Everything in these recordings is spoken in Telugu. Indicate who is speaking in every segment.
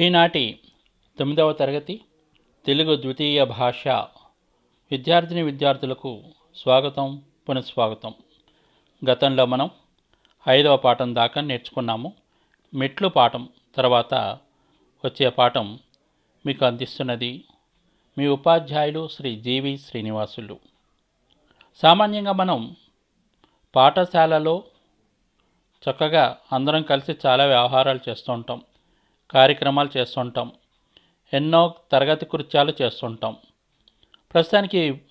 Speaker 1: ఈనాటి తొమ్మిదవ తరగతి తెలుగు ద్వితీయ భాష విద్యార్థిని విద్యార్థులకు స్వాగతం పునఃస్వాగతం. గతంలో మనం ఐదవ పాఠం దాకా నేర్చుకున్నాము. మెట్లు పాఠం తర్వాత వచ్చే పాఠం మీకు అందిస్తున్నది మీ ఉపాధ్యాయులు శ్రీ జీవి శ్రీనివాసులు. సామాన్యంగా మనం పాఠశాలలో చక్కగా అందరం కలిసి చాలా వ్యవహారాలు చేస్తూ ఉంటాం. కార్యక్రమాలు చేస్తుంటాం. ఎన్నో తరగతి కృత్యాలు చేస్తుంటాం. ప్రస్తుతానికి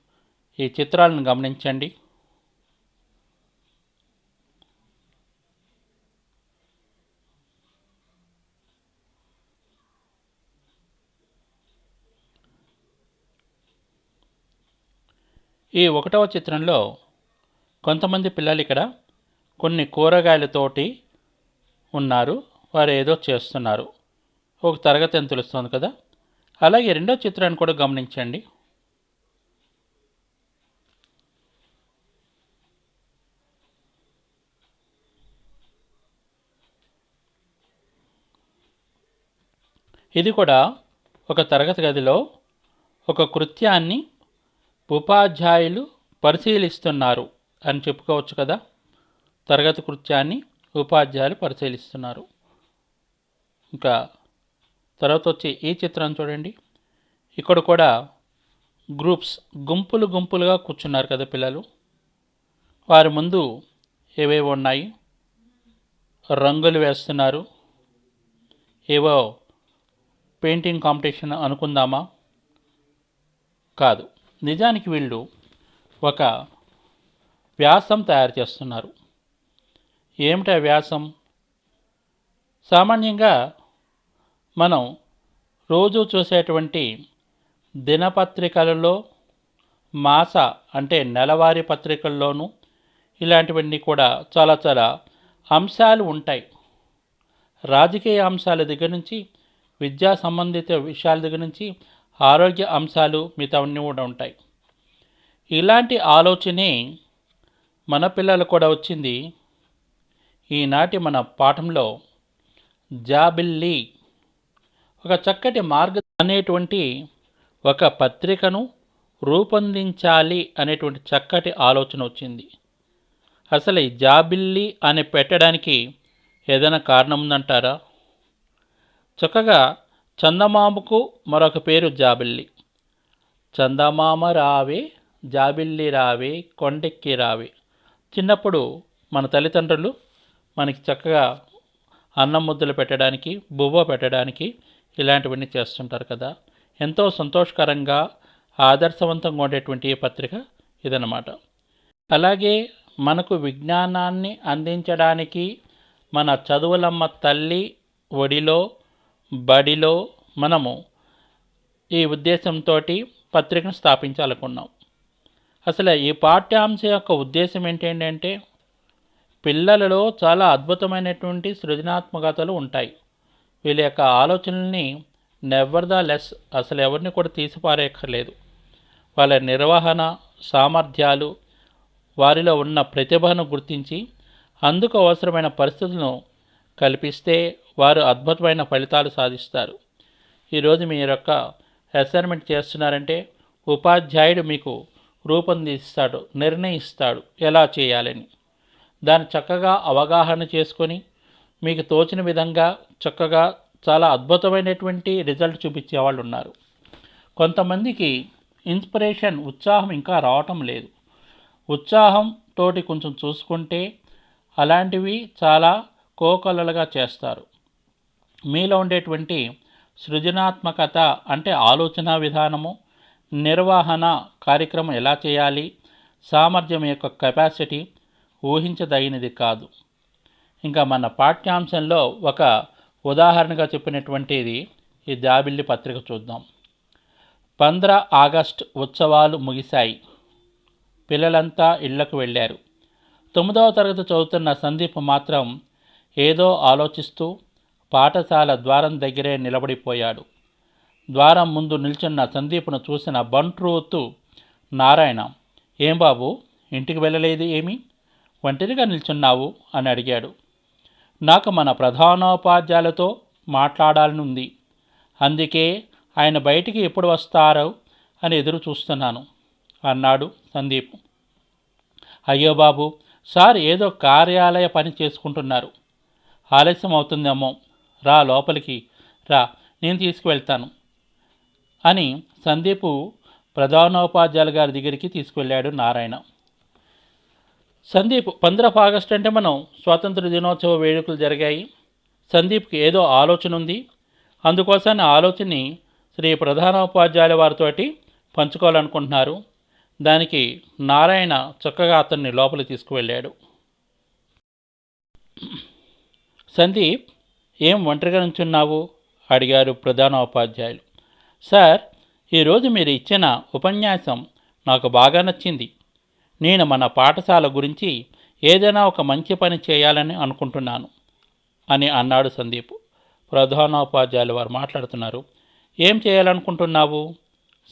Speaker 1: ఈ చిత్రాలను గమనించండి. ఈ ఒకటవ చిత్రంలో కొంతమంది పిల్లలు ఇక్కడ కొన్ని కూరగాయలతోటి ఉన్నారు. వారు ఏదో చేస్తున్నారు. ఒక తరగతి అని తెలుస్తుంది కదా? అలాగే రెండో చిత్రాన్ని కూడా గమనించండి. ఇది కూడా ఒక తరగతి గదిలో ఒక కృత్యాన్ని ఉపాధ్యాయులు పరిశీలిస్తున్నారు అని చెప్పుకోవచ్చు కదా? తరగతి కృత్యాన్ని ఉపాధ్యాయులు పరిశీలిస్తున్నారు. ఇంకా తర్వాత వచ్చి ఈ చిత్రం చూడండి. ఇక్కడ కూడా గ్రూప్స్ గుంపులు గుంపులుగా కూర్చున్నారు కదా పిల్లలు. వారి ముందు ఏవేవో ఉన్నాయి. రంగులు వేస్తున్నారు. ఏవో పెయింటింగ్ కాంపిటీషన్ అనుకుందామా? కాదు. నిజానికి వీళ్ళు ఒక వ్యాసం తయారు చేస్తున్నారు. ఏమిటా వ్యాసం? సామాన్యంగా మనం రోజు చూసేటువంటి దినపత్రికలలో మాస అంటే నెలవారీ పత్రికల్లోనూ ఇలాంటివన్నీ కూడా చాలా చాలా అంశాలు ఉంటాయి. రాజకీయ అంశాల దగ్గర నుంచి విద్యా సంబంధిత విషయాల దగ్గర నుంచి ఆరోగ్య అంశాలు మిగతావన్నీ కూడా ఉంటాయి. ఇలాంటి ఆలోచనే మన పిల్లలు కూడా వచ్చింది. ఈనాటి మన పాఠంలో జాబిల్లి ఒక చక్కటి మార్గ అనేటువంటి ఒక పత్రికను రూపొందించాలి అనేటువంటి చక్కటి ఆలోచన వచ్చింది. అసలు ఈ జాబిల్లి అని పెట్టడానికి ఏదైనా కారణం ఉందంటారా? చక్కగా చందమామకు మరొక పేరు జాబిల్లి. చందమామ రావే జాబిల్లి రావే కొండెక్కి రావే. చిన్నప్పుడు మన తల్లిదండ్రులు మనకి చక్కగా అన్నం ముద్దలు పెట్టడానికి బువ్వ పెట్టడానికి ఇలాంటివన్నీ చేస్తుంటారు కదా. ఎంతో సంతోషకరంగా ఆదర్శవంతంగా ఉండేటువంటి పత్రిక ఇదన్నమాట. అలాగే మనకు విజ్ఞానాన్ని అందించడానికి మన చదువులమ్మ తల్లి ఒడిలో బడిలో మనము ఈ ఉద్దేశంతో పత్రికను స్థాపించాలనుకున్నాం. అసలు ఈ పాఠ్యాంశం యొక్క ఉద్దేశం ఏంటంటే పిల్లలలో చాలా అద్భుతమైనటువంటి సృజనాత్మకతలు ఉంటాయి. వీళ్ళ యొక్క ఆలోచనల్ని నెవర్ ద లెస్ అసలు ఎవరిని కూడా తీసిపారేయక్కర్లేదు. వాళ్ళ నిర్వహణ సామర్థ్యాలు వారిలో ఉన్న ప్రతిభను గుర్తించి అందుకు అవసరమైన పరిస్థితులను కల్పిస్తే వారు అద్భుతమైన ఫలితాలు సాధిస్తారు. ఈరోజు మీ యొక్క అసైన్మెంట్ చేస్తున్నారంటే ఉపాధ్యాయుడు మీకు రూపొందిస్తాడు నిర్ణయిస్తాడు ఎలా చేయాలని. దాన్ని చక్కగా అవగాహన చేసుకొని మీకు తోచిన విధంగా చక్కగా చాలా అద్భుతమైనటువంటి రిజల్ట్ చూపించే వాళ్ళు ఉన్నారు కొంతమందికి ఇన్స్పిరేషన్ ఉత్సాహం ఇంకా రావటం లేదు. ఉత్సాహం తోటి కొంచెం చూసుకుంటే అలాంటివి చాలా కోకొల్లలుగా చేస్తారు. మీలో ఉండేటువంటి సృజనాత్మకత అంటే ఆలోచన విధానము నిర్వహణ కార్యక్రమం ఎలా చేయాలి సామర్థ్యం యొక్క కెపాసిటీ ఊహించదగినది కాదు. ఇంకా మన పాఠ్యాంశంలో ఒక ఉదాహరణగా చెప్పినటువంటిది ఈ జాబిల్లి పత్రిక చూద్దాం. పంద్ర ఆగస్ట్ ఉత్సవాలు ముగిశాయి. పిల్లలంతా ఇళ్ళకు వెళ్ళారు. తొమ్మిదవ తరగతి చదువుతున్న సందీప్ మాత్రం ఏదో ఆలోచిస్తూ పాఠశాల ద్వారం దగ్గరే నిలబడిపోయాడు. ద్వారం ముందు నిల్చున్న సందీప్ను చూసిన బంట్రూతు నారాయణ ఏం బాబు ఇంటికి వెళ్ళలేదు ఏమి? ఒంటరిగా నిల్చున్నావు? అని అడిగాడు. నాకు మన ప్రధానోపాధ్యాయులతో మాట్లాడాలని ఉంది అందుకే ఆయన బయటికి ఎప్పుడు వస్తారో అని ఎదురు చూస్తున్నాను అన్నాడు సందీప్. అయ్యో బాబు సార్ ఏదో కార్యాలయ పని చేసుకుంటున్నారు. ఆలస్యం అవుతుందేమో రా లోపలికి రా నేను తీసుకువెళ్తాను అని సందీపు ప్రధానోపాధ్యాయుల గారి దగ్గరికి తీసుకువెళ్ళాడు నారాయణ. సందీప్ పంద్రఫ్ ఆగస్ట్ అంటే మనం స్వాతంత్ర దినోత్సవ వేడుకలు జరిగాయి. సందీప్కి ఏదో ఆలోచన ఉంది. అందుకోసం ఆలోచనని శ్రీ ప్రధానోపాధ్యాయుల వారితోటి పంచుకోవాలనుకుంటున్నారు. దానికి నారాయణ చక్కగా అతన్ని లోపలి తీసుకువెళ్ళాడు. సందీప్ ఏం ఒంటరిగా నుంచున్నావు? అడిగారు ప్రధానోపాధ్యాయులు. సార్ ఈరోజు మీరు ఇచ్చిన ఉపన్యాసం నాకు బాగా నచ్చింది. నేను మన పాఠశాల గురించి ఏదైనా ఒక మంచి పని చేయాలని అనుకుంటున్నాను అని అన్నాడు సందీప్. ప్రధానోపాధ్యాయులు వారు మాట్లాడుతున్నారు. ఏం చేయాలనుకుంటున్నావు?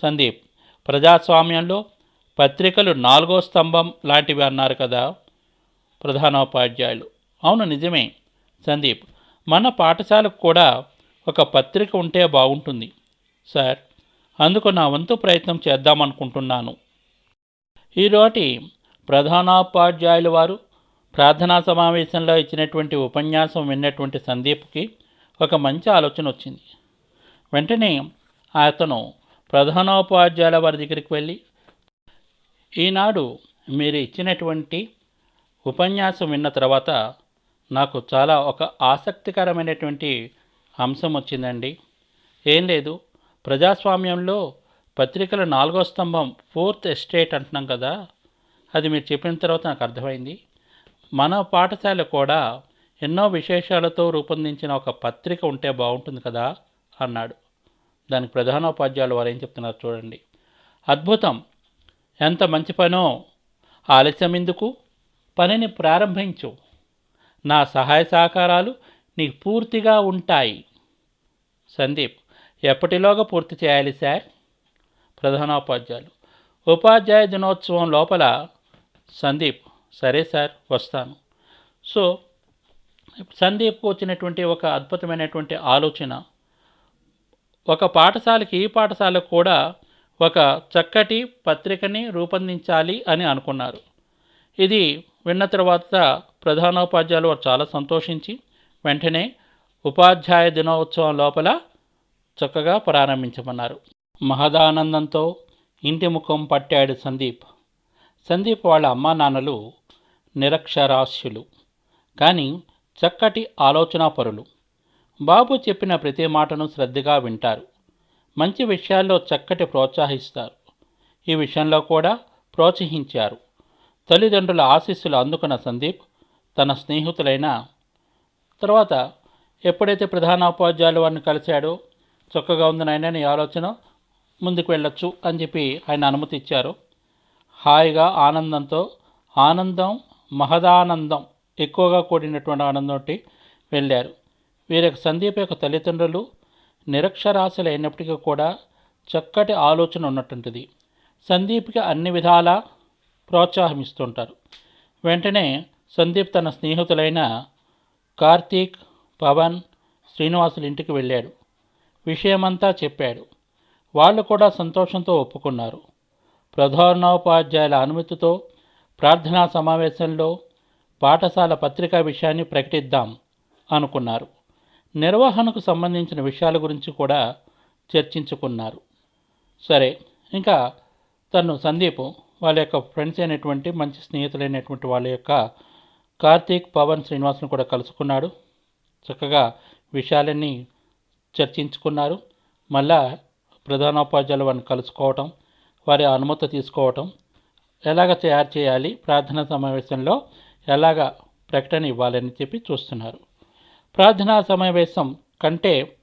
Speaker 1: సందీప్ ప్రజాస్వామ్యంలో పత్రికలు నాలుగో స్తంభం లాంటివి అన్నారు కదా? ప్రధానోపాధ్యాయులు అవును నిజమే. సందీప్ మన పాఠశాలకు కూడా ఒక పత్రిక ఉంటే బాగుంటుంది సార్. అందుకు నా వంతు ప్రయత్నం చేద్దామనుకుంటున్నాను. ఈరోటి ప్రధానోపాధ్యాయులు వారు ప్రార్థనా సమావేశంలో ఇచ్చినటువంటి ఉపన్యాసం విన్నటువంటి సందీప్కి ఒక మంచి ఆలోచన వచ్చింది. వెంటనే అతను ప్రధానోపాధ్యాయుల వారి దగ్గరికి వెళ్ళి ఈనాడు మీరు ఇచ్చినటువంటి ఉపన్యాసం విన్న తర్వాత నాకు చాలా ఒక ఆసక్తికరమైనటువంటి అంశం వచ్చిందండి. ఏం లేదు ప్రజాస్వామ్యంలో పత్రికల నాలుగో స్తంభం ఫోర్త్ ఎస్టేట్ అంటున్నాం కదా. అది మీరు చెప్పిన తర్వాత నాకు అర్థమైంది. మన పాఠశాల కూడా ఎన్నో విశేషాలతో రూపొందించిన ఒక పత్రిక ఉంటే బాగుంటుంది కదా అన్నాడు. దానికి ప్రధానోపాధ్యాయులు వారు ఏం చెప్తున్నారు చూడండి. అద్భుతం! ఎంత మంచి పనో! ఆలస్యం ఎందుకు? పనిని ప్రారంభించు. నా సహాయ సహకారాలు నీకు పూర్తిగా ఉంటాయి. సందీప్ ఎప్పటిలోగా పూర్తి చేయాలి సార్? ప్రధానోపాధ్యాయులు. ఉపాధ్యాయ దినోత్సవం లోపల సందీప్ సరే సార్ వస్తాను. సో సందీప్కు వచ్చినటువంటి ఒక అద్భుతమైనటువంటి ఆలోచన. ఒక పాఠశాలకి ఈ పాఠశాలకు కూడా ఒక చక్కటి పత్రికని రూపొందించాలి అని అనుకున్నారు. ఇది విన్న తర్వాత ప్రధానోపాధ్యాయులు వారు చాలా సంతోషించి వెంటనే ఉపాధ్యాయ దినోత్సవం లోపల చక్కగా ప్రారంభించమన్నారు. మహదానందంతో ఇంటి ముఖం పట్టాడు సందీప్. సందీప్ వాళ్ళ అమ్మా నాన్నలు నిరక్షరాస్యులు కానీ చక్కటి ఆలోచనాపరులు. బాబు చెప్పిన ప్రతి మాటను శ్రద్ధగా వింటారు. మంచి విషయాల్లో చక్కటి ప్రోత్సహిస్తారు. ఈ విషయంలో కూడా ప్రోత్సహించారు. తల్లిదండ్రుల ఆశీస్సులు అందుకున్న సందీప్ తన స్నేహితులైన తర్వాత ఎప్పుడైతే ప్రధానోపాధ్యాయులు వారిని కలిశాడో చక్కగా ఉంది నాయన నీ ఆలోచన? ముందుకు వెళ్ళొచ్చు అని చెప్పి ఆయన అనుమతి ఇచ్చారు. హాయిగా ఆనందంతో ఆనందం మహదానందం ఎక్కువగా కూడినటువంటి ఆనందంతో వెళ్ళారు. వీరికి సందీప్ యొక్క తల్లిదండ్రులు నిరక్షరాస్యులు అయినప్పటికీ కూడా చక్కటి ఆలోచన ఉన్నటువంటిది సందీప్కి అన్ని విధాలా ప్రోత్సాహం ఇస్తుంటారు వెంటనే సందీప్ తన స్నేహితులైన కార్తీక్ పవన్ శ్రీనివాసుల ఇంటికి వెళ్ళాడు. విషయమంతా చెప్పాడు. వాళ్ళు కూడా సంతోషంతో ఒప్పుకున్నారు. ప్రధానోపాధ్యాయుల అనుమతితో ప్రార్థనా సమావేశంలో పాఠశాల పత్రికా విషయాన్ని ప్రకటిద్దాం అనుకున్నారు. నిర్వహణకు సంబంధించిన విషయాల గురించి కూడా చర్చించుకున్నారు. సరే ఇంకా తను సందీప్ వాళ్ళ యొక్క ఫ్రెండ్స్ అయినటువంటి మంచి స్నేహితులైనటువంటి వాళ్ళ యొక్క కార్తీక్ పవన్ శ్రీనివాస్ను కూడా కలుసుకున్నాడు. చక్కగా విషయాలన్నీ చర్చించుకున్నారు. మళ్ళా ప్రధానోపాధ్యాయులు వారిని కలుసుకోవటం వారి అనుమతి తీసుకోవటం ఎలాగ తయారు చేయాలి ప్రార్థనా సమావేశంలో ఎలాగ ప్రకటన ఇవ్వాలని చెప్పి చూస్తున్నారు. ప్రార్థనా సమావేశం కంటే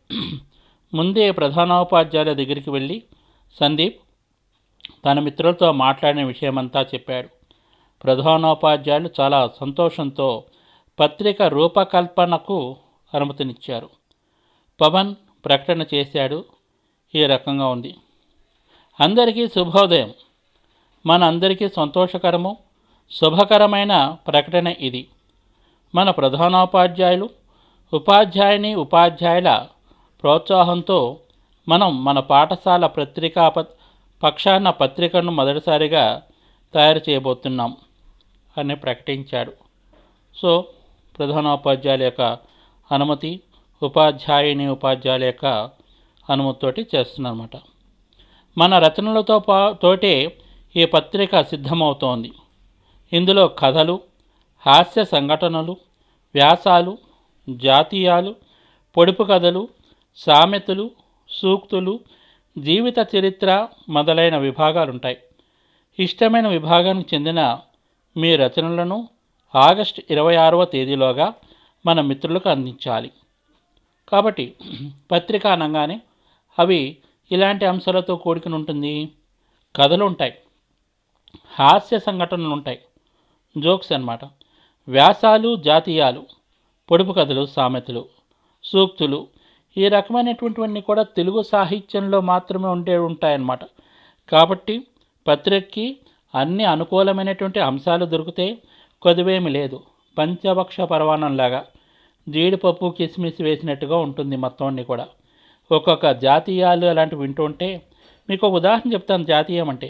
Speaker 1: ముందే ప్రధానోపాధ్యాయుల దగ్గరికి వెళ్ళి సందీప్ తన మిత్రులతో మాట్లాడిన విషయమంతా చెప్పాడు. ప్రధానోపాధ్యాయులు చాలా సంతోషంతో పత్రిక రూపకల్పనకు అనుమతినిచ్చారు. పవన్ ప్రకటన చేశాడు. ఈ రకంగా ఉంది. అందరికీ శుభోదయం. మన అందరికీ సంతోషకరము శుభకరమైన ప్రకటన ఇది. మన ప్రధానోపాధ్యాయులు ఉపాధ్యాయుని ఉపాధ్యాయుల ప్రోత్సాహంతో మనం మన పాఠశాల పత్రికా పక్షాన పత్రికను మొదటిసారిగా తయారు చేయబోతున్నాం అని ప్రకటించాడు. సో ప్రధానోపాధ్యాయుల యొక్క అనుమతి ఉపాధ్యాయుని ఉపాధ్యాయుల యొక్క అనుమతితోటి చేస్తున్నమాట మన రచనలతో పా తోటే ఈ పత్రిక సిద్ధమవుతోంది. ఇందులో కథలు హాస్య సంఘటనలు వ్యాసాలు జాతీయాలు పొడుపు కథలు సామెతలు సూక్తులు జీవిత చరిత్ర మొదలైన విభాగాలు ఉంటాయి ఇష్టమైన విభాగానికి చెందిన మీ రచనలను ఆగస్టు ఇరవై ఆరవ తేదీలోగా మన మిత్రులకు అందించాలి. కాబట్టి పత్రిక అనగానే అవి ఇలాంటి అంశాలతో కూడుకుని ఉంటుంది కథలు ఉంటాయి హాస్య సంఘటనలు ఉంటాయి జోక్స్ అన్నమాట. వ్యాసాలు జాతీయాలు పొడుపు కథలు సామెతలు సూక్తులు ఈ రకమైనటువంటివన్నీ కూడా తెలుగు సాహిత్యంలో మాత్రమే ఉండే ఉంటాయన్నమాట. కాబట్టి పత్రికకి అన్ని అనుకూలమైనటువంటి అంశాలు దొరికితే కొద్దివేమి లేదు. పంచభక్ష పరవాణంలాగా జీడిపప్పు కిస్మిస్ వేసినట్టుగా ఉంటుంది మొత్తం అన్ని కూడా. ఒక్కొక్క జాతీయాలు అలాంటివి వింటూ ఉంటే మీకు ఒక ఉదాహరణ చెప్తాను జాతీయం అంటే.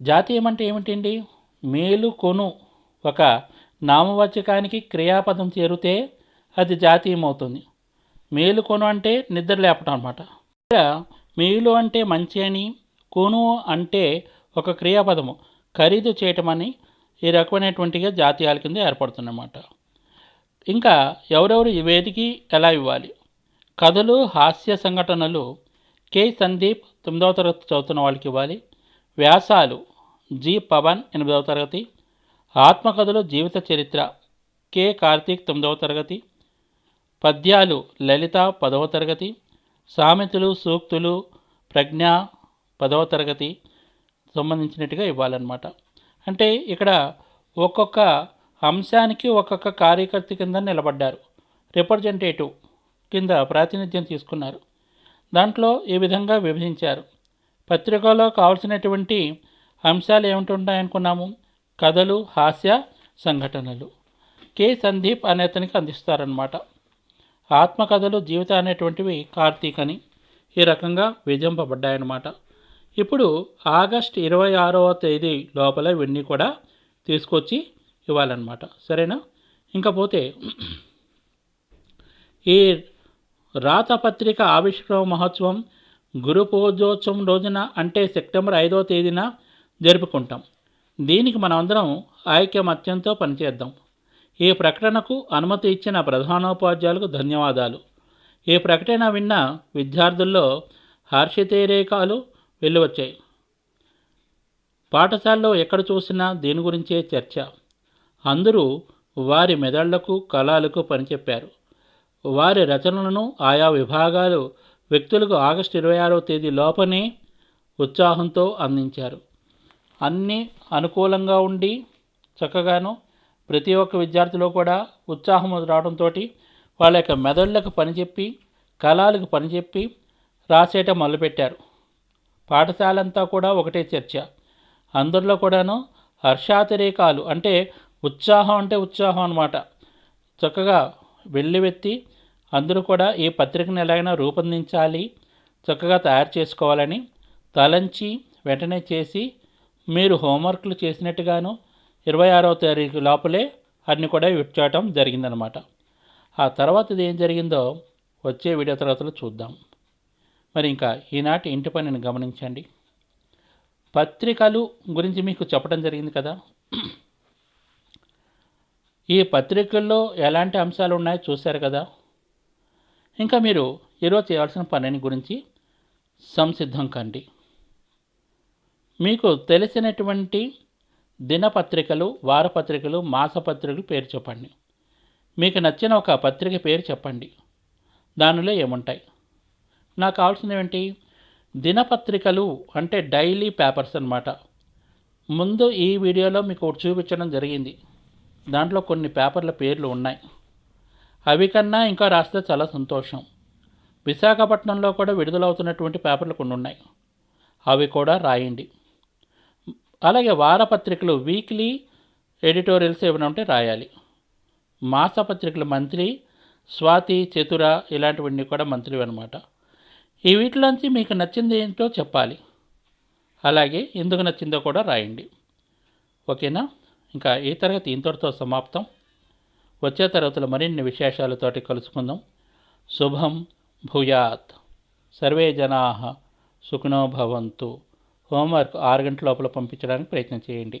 Speaker 1: జాతీయం అంటే ఏమిటండి? మేలు కొను ఒక నామవాచకానికి క్రియాపదం చేరితే అది జాతీయం అవుతుంది. మేలు కొను అంటే నిద్ర లేపటం అనమాట ఇక్కడ మేలు అంటే మంచి అని కొను అంటే ఒక క్రియాపదము ఖరీదు చేయటం అని ఈ రకమైనటువంటిగా జాతీయాల కింద ఏర్పడుతుందన్నమాట. ఇంకా ఎవరెవరు ఈ వేదికి ఎలా ఇవ్వాలి? కథలు హాస్య సంఘటనలు కె. సందీప్ తొమ్మిదవ తరగతి చదువుతున్న వాళ్ళకి ఇవ్వాలి. వ్యాసాలు జి. పవన్ ఎనిమిదవ తరగతి. ఆత్మకథలు జీవిత చరిత్ర కె. కార్తీక్ తొమ్మిదవ తరగతి. పద్యాలు లలిత పదవ తరగతి. సామెతలు సూక్తులు ప్రజ్ఞ పదవ తరగతి సంబంధించినట్టుగా ఇవ్వాలన్నమాట. అంటే ఇక్కడ ఒక్కొక్క అంశానికి ఒక్కొక్క కార్యకర్త కింద నిలబడ్డారు. రిప్రజెంటేటివ్ కింద ప్రాతినిధ్యం తీసుకున్నారు. దాంట్లో ఈ విధంగా విభజించారు? పత్రికలో కావాల్సినటువంటి అంశాలు ఏమిటి కథలు హాస్య సంఘటనలు. కె. సందీప్ అనే అతనికి అందిస్తారనమాట ఆత్మకథలు జీవిత అనేటువంటివి కార్తీక్ అని ఈ రకంగా విజంపబడ్డాయన్నమాట ఇప్పుడు ఆగస్ట్ ఇరవై ఆరవ తేదీ లోపల ఇవన్నీ కూడా తీసుకొచ్చి ఇవ్వాలన్నమాట. సరేనా? ఇంకపోతే ఈ రాత పత్రిక ఆవిష్కరణ మహోత్సవం గురు పూజోత్సవం రోజున అంటే సెప్టెంబర్ ఐదవ తేదీన జరుపుకుంటాం. దీనికి మనమందరం ఐక్యమత్యంతో పనిచేద్దాం. ఈ ప్రకటనకు అనుమతి ఇచ్చిన ప్రధానోపాధ్యాయులకు ధన్యవాదాలు. ఈ ప్రకటన విన్న విద్యార్థుల్లో హర్షితేరేకాలు వెళ్ళివచ్చాయి పాఠశాలలో ఎక్కడ చూసినా దీని గురించే చర్చ. అందరూ వారి మెదళ్ళకు కళలకు పనిచెప్పారు. వారి రచనలను ఆయా విభాగాలు వ్యక్తులకు ఆగస్టు ఇరవై ఆరవ తేదీ లోపనే ఉత్సాహంతో అందించారు. అన్నీ అనుకూలంగా ఉండి చక్కగాను ప్రతి ఒక్క విద్యార్థిలో కూడా ఉత్సాహం రావడంతో వాళ్ళ యొక్క మెదళ్ళకు పనిచెప్పి కళలకు పనిచెప్పి రాసేయటం మొదలుపెట్టారు. పాఠశాల అంతా కూడా ఒకటే చర్చ. అందరిలో కూడాను హర్షాతిరేకాలు అంటే ఉత్సాహం అంటే ఉత్సాహం అన్నమాట. చక్కగా వెళ్ళివెత్తి అందరూ కూడా ఈ పత్రికను ఎలాగైనా రూపొందించాలి చక్కగా తయారు చేసుకోవాలని తలంచి వెంటనే చేసి మీరు హోంవర్క్లు చేసినట్టుగాను ఇరవై ఆరవ తారీఖు లోపలే అన్ని కూడా విడ్చేయటం జరిగిందనమాట. ఆ తర్వాత ఇది ఏం జరిగిందో వచ్చే వీడియో తర్వాతలో చూద్దాం. మరి ఇంకా ఈనాటి ఇంటి పనిని గమనించండి. పత్రికలు గురించి మీకు చెప్పడం జరిగింది కదా? ఈ పత్రికల్లో ఎలాంటి అంశాలు ఉన్నాయో చూశారు కదా? ఇంకా మీరు ఈరోజు చేయాల్సిన పనిని గురించి సంసిద్ధం కండి. మీకు తెలిసినటువంటి దినపత్రికలు వారపత్రికలు మాసపత్రికలు పేరు చెప్పండి. మీకు నచ్చిన ఒక పత్రిక పేరు చెప్పండి. దానిలో ఏముంటాయి? నాకు కావాల్సింది ఏమిటి? దినపత్రికలు అంటే డైలీ పేపర్స్ అన్నమాట. ముందు ఈ వీడియోలో మీకు చూపించడం జరిగింది. దాంట్లో కొన్ని పేపర్ల పేర్లు ఉన్నాయి. అవి కన్నా ఇంకా రాస్తే చాలా సంతోషం. విశాఖపట్నంలో కూడా విడుదలవుతున్నటువంటి పేపర్లు కొన్ని ఉన్నాయి అవి కూడా రాయండి. అలాగే వారపత్రికలు వీక్లీ ఎడిటోరియల్స్ ఏమైనా ఉంటే రాయాలి. మాసపత్రికలు మంత్లీ స్వాతి చతుర ఇలాంటివన్నీ కూడా మంత్లీ అనమాట ఈ వీటిలోంచి మీకు నచ్చింది ఏంటో చెప్పాలి. అలాగే ఎందుకు నచ్చిందో కూడా రాయండి. ఓకేనా? ఇంకా ఈ తరగతి ఇంతటితో సమాప్తం. వచ్చే తరగతులు మరిన్ని విశేషాలతోటి కలుసుకుందాం. శుభం భూయాత్. సర్వే జనా సుఖినో భవంతు. హోంవర్క్ ఆరు గంటల లోపల పంపించడానికి ప్రయత్నం చేయండి.